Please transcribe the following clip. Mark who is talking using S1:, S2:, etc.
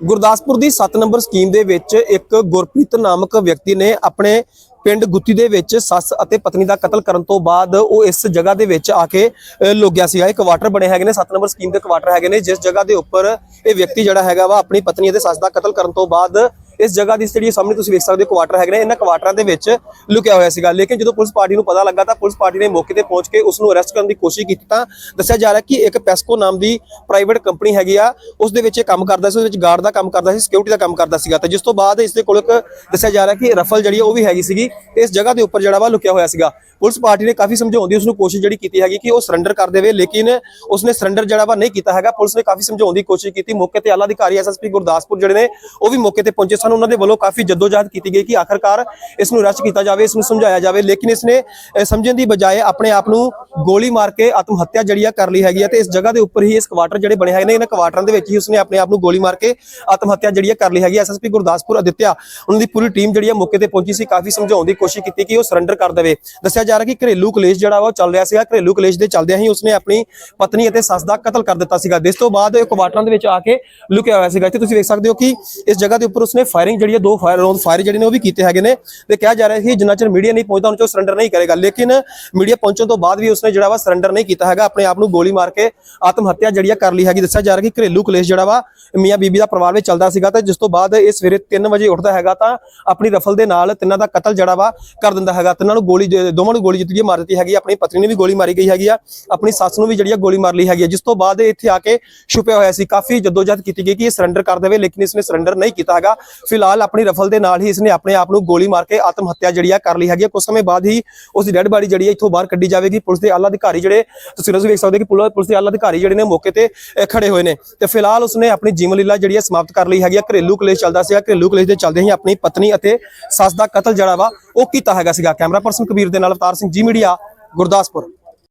S1: ਗੁਰਦਾਸਪੁਰ ਦੀ 7 number scheme ਦੇ ਵਿੱਚ ਇੱਕ ਗੁਰਪ੍ਰੀਤ ਨਾਮਕ ਵਿਅਕਤੀ ਨੇ ਆਪਣੇ ਪਿੰਡ ਗੁੱਤੀ ਦੇ ਵਿੱਚ ਸੱਸ ਅਤੇ ਪਤਨੀ ਦਾ ਕਤਲ ਕਰਨ ਤੋਂ ਬਾਅਦ ਉਹ ਇਸ ਜਗ੍ਹਾ ਦੇ ਵਿੱਚ ਆ ਕੇ ਅ, ਲੁਕ ਸੀਗਾ। ਇਹ ਕੁਆਟਰ ਬਣੇ ਹੈਗੇ ਨੇ 7 ਨੰਬਰ ਸਕੀਮ ਦੇ ਕੁਆਟਰ ਹੈਗੇ ਨੇ ਜਿਸ ਜਗ੍ਹਾ ਦੇ ਉੱਪਰ ਇਹ ਵਿਅਕਤੀ ਜਿਹੜਾ ਹੈਗਾ ਵਾ ਆਪਣੀ ਪਤਨੀ ਅਤੇ ਸੱਸ ਦਾ ਕਤਲ ਕਰਨ ਤੋਂ ਬਾਅਦ ਇਸ ਜਗ੍ਹਾ ਦੀ ਜਿਹੜੀ ਸਾਹਮਣੇ ਤੁਸੀਂ ਵੇਖ ਸਕਦੇ ਹੋ ਕੁਆਟਰ ਹੈਗੇ ਨੇ, ਇਹਨਾਂ ਕੁਆਟਰਾਂ ਦੇ ਵਿੱਚ ਲੁਕਿਆ ਹੋਇਆ ਸੀਗਾ। ਲੇਕਿਨ ਜਦੋਂ ਪੁਲਿਸ ਪਾਰਟੀ ਨੂੰ ਪਤਾ ਲੱਗਾ ਤਾਂ ਪੁਲਿਸ ਪਾਰਟੀ ਨੇ ਮੌਕੇ ਤੇ ਪਹੁੰਚ ਕੇ ਉਸ ਨੂੰ ਅਰੈਸਟ ਕਰਨ ਦੀ ਕੋਸ਼ਿਸ਼ ਕੀਤੀ ਤਾਂ ਦੱਸਿਆ ਜਾ ਰਿਹਾ ਕਿ ਇੱਕ ਪੈਸਕੋ ਨਾਮ ਦੀ ਪ੍ਰਾਈਵੇਟ ਕੰਪਨੀ ਹੈਗੀ ਆ, ਉਸ ਦੇ ਵਿੱਚ ਇਹ ਕੰਮ ਕਰਦਾ ਸੀ, ਉਸ ਵਿੱਚ ਗਾਰਡ ਦਾ ਕੰਮ ਕਰਦਾ ਸੀ ਸਿਕਿਉਰਿਟੀ ਦਾ ਕੰਮ ਕਰਦਾ ਸੀਗਾ। ਤੇ ਜਿਸ ਤੋਂ ਬਾਅਦ ਇਸ ਦੇ ਕੋਲ ਇੱਕ ਦੱਸਿਆ ਜਾ ਰਿਹਾ ਕਿ ਰਫਲ ਜਿਹੜੀ ਆ, ਉਹ ਵੀ ਹੈਗੀ ਸੀਗੀ। ਤੇ ਇਸ ਜਗ੍ਹਾ ਦੇ ਉੱਪਰ ਜਿਹੜਾ ਵਾ ਲੁਕਿਆ ਹੋਇਆ ਸੀਗਾ। ਪੁਲਿਸ ਪਾਰਟੀ ਨੇ ਕਾਫੀ ਸਮਝਾਉਣ ਦੀ ਉਸ ਨੂੰ ਕੋਸ਼ਿਸ਼ ਜਿਹੜੀ ਕੀਤੀ ਹੈਗੀ ਕਿ ਉਹ ਸਰੈਂਡਰ ਕਰ ਦੇਵੇ, ਲੇਕਿਨ ਉਸਨੇ ਸਰੈਂਡਰ ਜਿਹੜਾ ਵਾ ਨਹੀਂ ਕੀਤਾ ਹੈਗਾ। ਪੁਲਿਸ ਨੇ ਕਾਫੀ ਸਮਝਾਉਣ ਦੀ ਕੋਸ਼ਿਸ਼ ਕੀਤੀ। ਮੌਕੇ ਤੇ ਆਲਾ ਅਧਿਕਾਰੀ ਐਸਐਸਪੀ ਗੁਰਦਾਸਪੁਰ ਜਿਹੜੇ ਨੇ, ਉਹ ਵੀ ਮੌਕੇ ਤੇ ਪਹੁੰਚੇ। ਸਨ ਉਹਨਾਂ ਦੇ ਵੱਲੋਂ ਕਾਫੀ ਜਦੋਜਹਿਦ ਕੀਤੀ ਗਈ ਕਿ ਆਖਰਕਾਰ ਇਸ ਨੂੰ ਰਸ਼ ਕੀਤਾ ਜਾਵੇ ਇਸ ਨੂੰ ਸਮਝਾਇਆ ਜਾਵੇ। ਲੇਕਿਨ ਇਸਨੇ ਅਹ, ਸਮਝਣ ਦੀ ਬਜਾਏ ਆਪਣੇ ਆਪ ਨੂੰ ਗੋਲੀ ਮਾਰ ਕੇ ਆਤਮ ਹੱਤਿਆ ਜਿਹੜੀ ਆ ਕਰ ਲਈ ਹੈਗੀ ਆ ਤੇ ਇਸ ਜਗ੍ਹਾ ਦੇ ਉੱਪਰ ਹੀ ਇਸ ਕੁਆਟਰ ਜਿਹੜੇ ਬਣੇ ਹੈਗੇ ਨੇ, ਇਹਨਾਂ ਕੁਆਟਰਾਂ ਦੇ ਵਿੱਚ ਹੀ ਉਸਨੇ ਆਪਣੇ ਆਪ ਨੂੰ ਗੋਲੀ ਮਾਰ ਕੇ ਆਤਮ ਹੱਤਿਆ ਜਿਹੜੀ ਆ ਕਰ ਲਈ ਹੈਗੀ ਐਸਐਸਪੀ ਗੁਰਦਾਸਪੁਰ ਅਦਿੱਤਿਆ, ਉਹਨਾਂ ਦੀ ਪੂਰੀ ਟੀਮ ਜਿਹੜੀ ਆ ਮੌਕੇ ਤੇ ਪਹੁੰਚੀ ਸੀ, ਕਾਫੀ ਸਮਝਾਉਣ ਦੀ ਕੋਸ਼ਿਸ਼ ਕੀਤੀ ਕਿ ਉਹ ਸਰੈਂਡਰ ਕਰ ਦੇਵੇ। ਦੱਸਿਆ ਜਾ ਰਿਹਾ ਕਿ ਘਰੇਲੂ ਕਲੇਸ਼ ਜਿਹੜਾ ਵਾ ਉਹ ਚੱਲ ਰਿਹਾ ਸੀਗਾ, ਘਰੇਲੂ ਕਲੇਸ਼ ਦੇ ਚੱਲਦਿਆਂ ਹੀ ਉਸਨੇ ਆਪਣੀ ਪਤਨੀ ਅਤੇ ਸੱਸ ਦਾ ਕਤਲ ਕਰ ਦਿੱਤਾ ਸੀਗਾ। ਜਿਸ ਤੋਂ ਬਾਅਦ ਇਹ ਕੁਆਟਰਾਂ ਦੇ ਵਿੱਚ ਆ ਕੇ ਲੁਕਿਆ ਹੋਇਆ ਸੀਗਾ। ਤੇ ਤੁਸੀਂ ਵੇਖ ਸਕਦੇ ਹੋ ਕਿ ਇਸ ਜਗ੍ਹਾ ਦੇ ਉੱਪਰ ਉਸਨੇ ਫਾਇਰਿੰਗ ਜਿਹੜੀ ਹੈ ਦੋ ਫਾਇਰ ਰੌਂਡ ਫਾਇਰ ਜਿਹੜੇ ਨੇ ਉਹ ਵੀ ਕੀਤੇ ਹੈਗੇ ਨੇ। ਤੇ ਕਿਹਾ ਜਾ ਰਿਹਾ ਸੀ, ਜਿੰਨਾ ਚਿਰ ਮੀਡੀਆ ਨਹੀਂ ਪਹੁੰਚਦਾ, ਉਹਨਾਂ ਚੋਂ ਸਰੈਂਡਰ ਨਹੀਂ ਕਰੇਗਾ। ਲੇਕਿਨ ਮੀਡੀਆ ਪਹੁੰਚਣ ਤੋਂ ਬਾਅਦ ਵੀ ਉਸਨੇ ਜਿਹੜਾ ਵਾ ਸਰੈਂਡਰ ਨਹੀਂ ਕੀਤਾ ਹੈਗਾ, ਆਪਣੇ ਆਪ ਨੂੰ ਗੋਲੀ ਮਾਰ ਕੇ ਆਤਮ ਹੱਤਿਆ ਜਿਹੜੀ ਆ ਕਰ ਲਈ ਹੈਗੀ। ਦੱਸਿਆ ਜਾ ਰਿਹਾ ਕਿ ਘਰੇਲੂ ਕਲੇਸ਼ ਜਿਹੜਾ ਵਾ ਮੀਆਂ ਬੀਬੀ ਦਾ ਪਰਿਵਾਰ ਵਿੱਚ ਚੱਲਦਾ ਸੀਗਾ ਤੇ ਜਿਸ ਤੋਂ ਬਾਅਦ ਇਹ ਸਵੇਰੇ 3 ਵਜੇ ਉੱਠਦਾ ਹੈਗਾ ਤਾਂ ਆਪਣੀ ਰਫਲ ਦੇ ਨਾਲ ਤਿੰਨਾਂ ਦਾ ਕਤਲ ਜਿਹੜਾ ਵਾ ਕਰ ਦਿੰਦਾ ਹੈਗਾ। ਤਿੰਨਾਂ ਨੂੰ ਗੋਲੀ ਦੋਵਾਂ ਨੂੰ ਗੋਲੀ ਜਿੱਤੀ ਮਾਰ ਦਿੱਤੀ ਹੈਗੀ। ਆਪਣੀ ਪਤਨੀ ਨੂੰ ਵੀ ਗੋਲੀ ਮਾਰੀ ਗਈ ਹੈਗੀ ਆ। ਆਪਣੀ ਸੱਸ ਨੂੰ ਵੀ ਜਿਹੜੀ ਆ ਗੋਲੀ ਮਾਰ ਲਈ ਹੈਗੀ ਆ। ਜਿਸ ਤੋਂ ਬਾਅਦ ਇੱਥੇ ਆ ਕੇ ਛੁਪਿਆ ਹੋਇਆ ਸੀ। ਕਾਫੀ ਜਦੋਜਹਿਦ ਕੀਤੀ ਗਈ ਕਿ ਇਹ ਸਰੈਂਡਰ ਕਰ ਦੇਵੇ, ਲੇਕਿਨ ਇਸਨੇ ਸਰੈਂਡਰ ਨਹੀਂ ਕੀਤਾ ਹੈਗਾ। ਫਿਲਹਾਲ ਆਪਣੀ ਰਫਲ ਦੇ ਨਾਲ ਹੀ ਇਸਨੇ ਆਪਣੇ ਆਪ ਨੂੰ ਗੋਲੀ ਮਾਰ ਕੇ ਆਤਮ ਹੱਤਿਆ ਜਿਹੜੀ ਆ ਕਰ ਲਈ ਹੈਗੀ ਆ। ਕੁਝ ਸਮੇਂ ਬਾਅਦ ਹੀ ਉਸ ਦੀ ਡੈੱਡ ਬਾਡੀ ਜਿਹੜੀ ਆ ਇੱਥੋਂ ਬਾਹਰ ਕੱਢੀ ਜਾਵੇਗੀ। ਪੁਲਿਸ ਦੇ ਆਲਾ ਅਧਿਕਾਰੀ ਜਿਹੜੇ, ਤੁਸੀਂ ਰੋਜ਼ ਵੇਖ ਸਕਦੇ ਕਿ ਪੁਲ- ਪੁਲਿਸ ਦੇ ਆਲਾ ਅਧਿਕਾਰੀ ਜਿਹੜੇ ਨੇ ਮੌਕੇ ਤੇ ਖੜੇ ਹੋਏ ਨੇ। ਤੇ ਫਿਲਹਾਲ ਉਸਨੇ ਆਪਣੀ ਜੀਵਨ ਲੀਲਾ ਜਿਹੜੀ ਹੈ ਸਮਾਪਤ ਕਰ ਲਈ ਹੈਗੀ ਆ। ਘਰੇਲੂ ਕਲੇਸ਼ ਚੱਲਦਾ ਸੀਗਾ। ਘਰੇਲੂ ਕਲੇਸ਼ ਦੇ ਚੱਲਦੇ ਹੀ ਆਪਣੀ ਪਤਨੀ ਅਤੇ ਸੱਸ ਦਾ ਕਤਲ ਜਿਹੜਾ ਵਾ, ਉਹ ਕੀਤਾ ਹੈਗਾ ਸੀਗਾ। ਕੈਮਰਾ ਪਰਸਨ ਕਬੀਰ ਦੇ ਨਾਲ ਅਵਤਾਰ ਸਿੰਘ ਜੀ ਮੀਡੀਆ, ਗੁਰਦਾਸਪੁਰ।